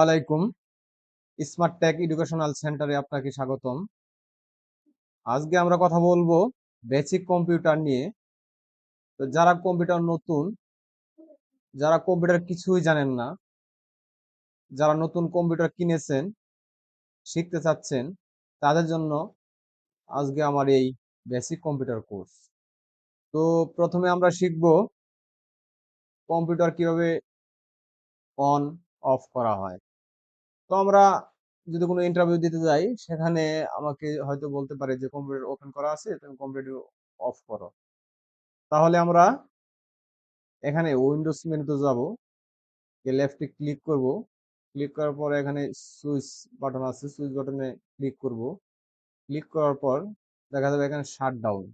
আলাইকুম smart take educational সেন্টারে আপনাকে স্বাগতম। আজকে আমরা কথা বলব বেসিক কম্পিউটার নিয়ে। তো যারা কম্পিউটার নতুন, যারা কম্পিউটার কিছুই জানেন না, যারা নতুন কম্পিউটার কিনেছেন, শিখতে চাচ্ছেন, তাদের জন্য আজকে আমার এই বেসিক কম্পিউটার কোর্স। তো প্রথমে আমরা শিখব কম্পিউটার কীভাবে অন অফ করা হয়। তো আমরা যদি কোনো ইন্টারভিউ দিতে যাই, সেখানে আমাকে হয়তো বলতে পারে যে কম্পিউটার ওপেন করা আছে তুমি কম্পিউটার অফ করো। তাহলে আমরা এখানে উইন্ডোজ মেনুতে যাব লেফটে ক্লিক করব। ক্লিক করার পর এখানে সুইচ বাটন আছে সুইচ বাটনে ক্লিক করব। ক্লিক করার পর দেখা যাবে এখানে শাট ডাউন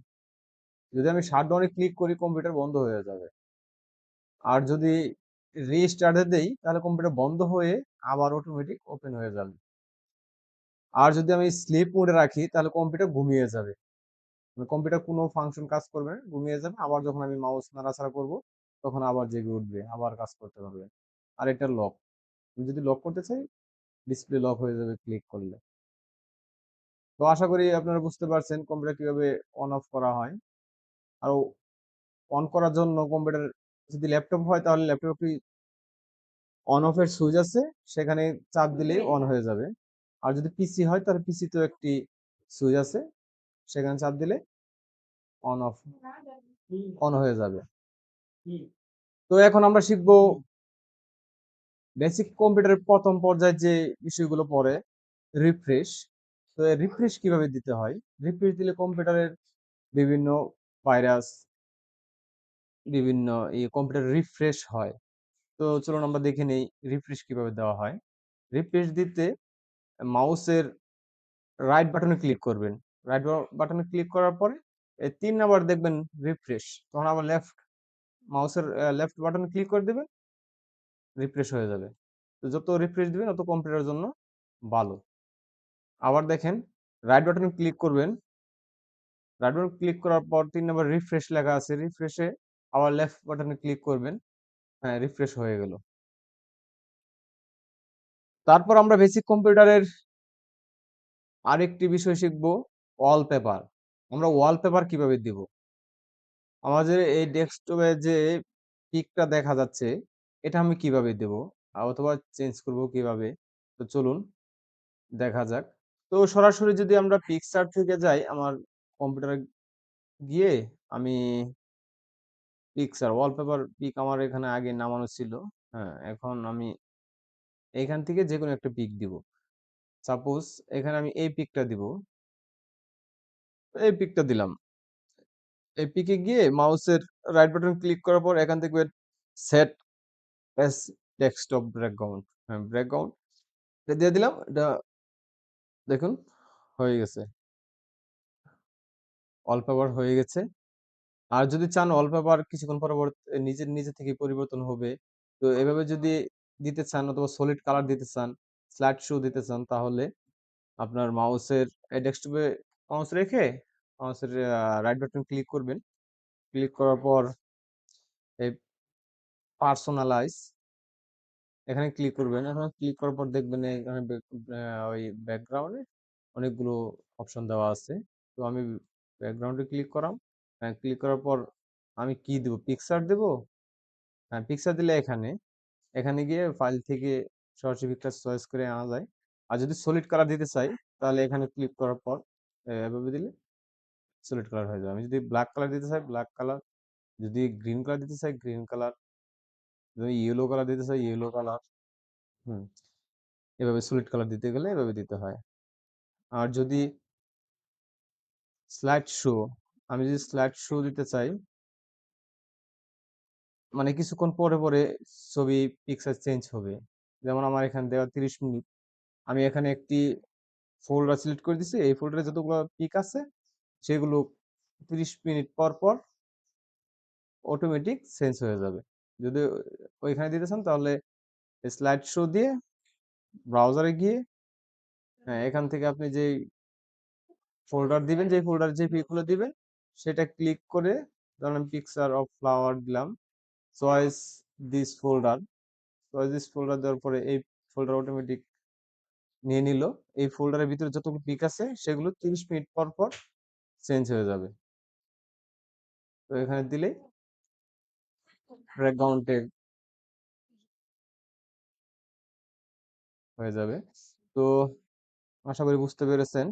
যদি আমি শাট ডাউনে ক্লিক করি কম্পিউটার বন্ধ হয়ে যাবে। আর যদি রিস্টার্টে দেই, তাহলে কম্পিউটার বন্ধ হয়ে আবার অটোমেটিক ওপেন হয়ে যাবে। আর যদি আমি স্লিপ মোডে রাখি, তাহলে কম্পিউটার ঘুমিয়ে যাবে। কম্পিউটার কোনো ফাংশন কাজ করবে না, ঘুমিয়ে যাবে। আবার যখন আমি মাউস নাড়াচাড়া করব, তখন আবার জেগে উঠবে, আবার কাজ করতে পারবে আর এটা লক আমি যদি লক করতে চাই ডিসপ্লে লক হয়ে যাবে ক্লিক করলে। তো আশা করি আপনারা বুঝতে পারছেন কম্পিউটার কীভাবে অন অফ করা হয়। আর অন করার জন্য কম্পিউটার যদি ল্যাপটপ হয় তাহলে ল্যাপটপটি অন অফ এর সুইচ আছে সেখানে চাপ দিলেই অন হয়ে যাবে। আর যদি পিসি হয় তাহলে পিসিতেও একটি সুইচ আছে সেখানে চাপ দিলে অন অফ অন হয়ে যাবে। তো এখন আমরা শিখব বেসিক কম্পিউটারের প্রথম পর্যায়ে যে বিষয়গুলো পড়ে রিফ্রেশ তো রিফ্রেশ কীভাবে দিতে হয়? রিফ্রেশ দিলে কম্পিউটারের বিভিন্ন ভাইরাস বিভিন্ন এই কম্পিউটার রিফ্রেশ হয়। তো চলুন আমরা দেখে নেই রিফ্রেশ কীভাবে দেওয়া হয়। রিফ্রেশ দিতে মাউসের রাইট বাটনে ক্লিক করবেন। রাইট বাটনে ক্লিক করার পরে এই তিন নাম্বার দেখবেন রিফ্রেশ তখন আবার লেফট মাউসের লেফট বাটনে ক্লিক করে দেবেন রিফ্রেশ হয়ে যাবে। তো যত রিফ্রেশ দিবেন, তত কম্পিউটারের জন্য ভালো। আবার দেখেন রাইট বাটনে ক্লিক করবেন। রাইট বাটন ক্লিক করার পর তিন নাম্বার রিফ্রেশ লেখা আছে। রিফ্রেশে আবার লেফট বাটনে ক্লিক করবেন। হ্যাঁ রিফ্রেশ হয়ে গেল। তারপর আমরা বেসিক কম্পিউটারের আরেকটি বিষয় শিখব ওয়ালপেপার আমরা ওয়ালপেপার কীভাবে দিব? আমাদের এই ডেস্কটপে যে পিকটা দেখা যাচ্ছে, এটা আমি কীভাবে দেব? অথবা চেঞ্জ করব কীভাবে? তো চলুন, দেখা যাক। তো সরাসরি যদি আমরা পিকচার থেকে যাই, আমার কম্পিউটারে গিয়ে আমি পিকচার ওয়ালপেপার পিক আমার এখানে আগে নামানো ছিল। হ্যাঁ এখন আমি এখান থেকে যে কোনো একটা পিক দিব। সাপোজ এখানে আমি এই পিকটা দিব। এই পিকটা দিলাম। এই পিকে গিয়ে মাউসের রাইট বাটন ক্লিক করার পর এখান থেকে সেট এস ডেস্কটপ ব্যাকগ্রাউন্ড হ্যাঁ ব্যাকগ্রাউন্ড এটা দিয়ে দিলাম। এটা দেখুন, হয়ে গেছে। ওয়ালপেপার হয়ে গেছে। আর যদি চান ওয়ালপেপার কিছুক্ষণ পরবর্তী নিজের নিজে থেকে পরিবর্তন হবে। তো এভাবে যদি দিতে চান অথবা সলিড কালার দিতে চান স্লাইড শু দিতে চান, তাহলে আপনার মাউসের ডেস্কটপে মাউস রেখে মাউসের রাইট বাটন ক্লিক করবেন। ক্লিক করার পর এই পার্সোনালাইজ এখানে ক্লিক করবেন। এখন ক্লিক করার পর দেখবেন এখানে ওই ব্যাকগ্রাউন্ডে অনেকগুলো অপশন দেওয়া আছে। তো আমি ব্যাকগ্রাউন্ডে ক্লিক করাম। হ্যাঁ ক্লিক করার পর আমি কি দেব? পিকচার দেব? হ্যাঁ পিকচার দিলে এখানে এখানে গিয়ে ফাইল থেকে সরাসরি পিকচার চয়েস করে আনা যায়। আর যদি সলিড কালার দিতে চাই, তাহলে এখানে ক্লিক করার পর এভাবে দিলে সলিড কালার হয়ে যাবে। আমি যদি ব্ল্যাক কালার দিতে চাই ব্ল্যাক কালার যদি গ্রিন কালার দিতে চাই গ্রিন কালার যদি ইয়েলো কালার দিতে চাই ইয়েলো কালার হুম, এভাবে সলিড কালার দিতে গেলে এভাবে দিতে হয়। আর যদি স্লাইড শো আমি যদি স্লাইড শো দিতে চাই মানে কিছুক্ষণ পরে পরে ছবি পিকচার চেঞ্জ হবে। যেমন আমার এখানে দেওয়া তিরিশ মিনিট। আমি এখানে একটি ফোল্ডার সিলেক্ট করে দিছি। এই ফোল্ডারে যতগুলো পিক আছে, সেগুলো তিরিশ মিনিট পর পর অটোমেটিক চেঞ্জ হয়ে যাবে। যদি ওইখানে দিতে চান, তাহলে স্লাইড শো দিয়ে ব্রাউজারে গিয়ে হ্যাঁ এখান থেকে আপনি যেই ফোল্ডার দিবেন যে ফোল্ডার যে পিকগুলো দিবেন সেটা ক্লিক করে ধরেন পিকচার অফ ফ্লাওয়ার দিলাম। Choice this folder choice this folder দেওয়ার পরে এই ফোল্ডার অটোমেটিক নিয়ে নিল। এই ফোল্ডারের ভিতরে যতগুলো পিক আছে, সেগুলো তিরিশ মিনিট পর পর চেঞ্জ হয়ে যাবে। তো এখানে দিলেই ব্যাকগ্রাউন্ডে হয়ে যাবে। তো আশা করি বুঝতে পেরেছেন।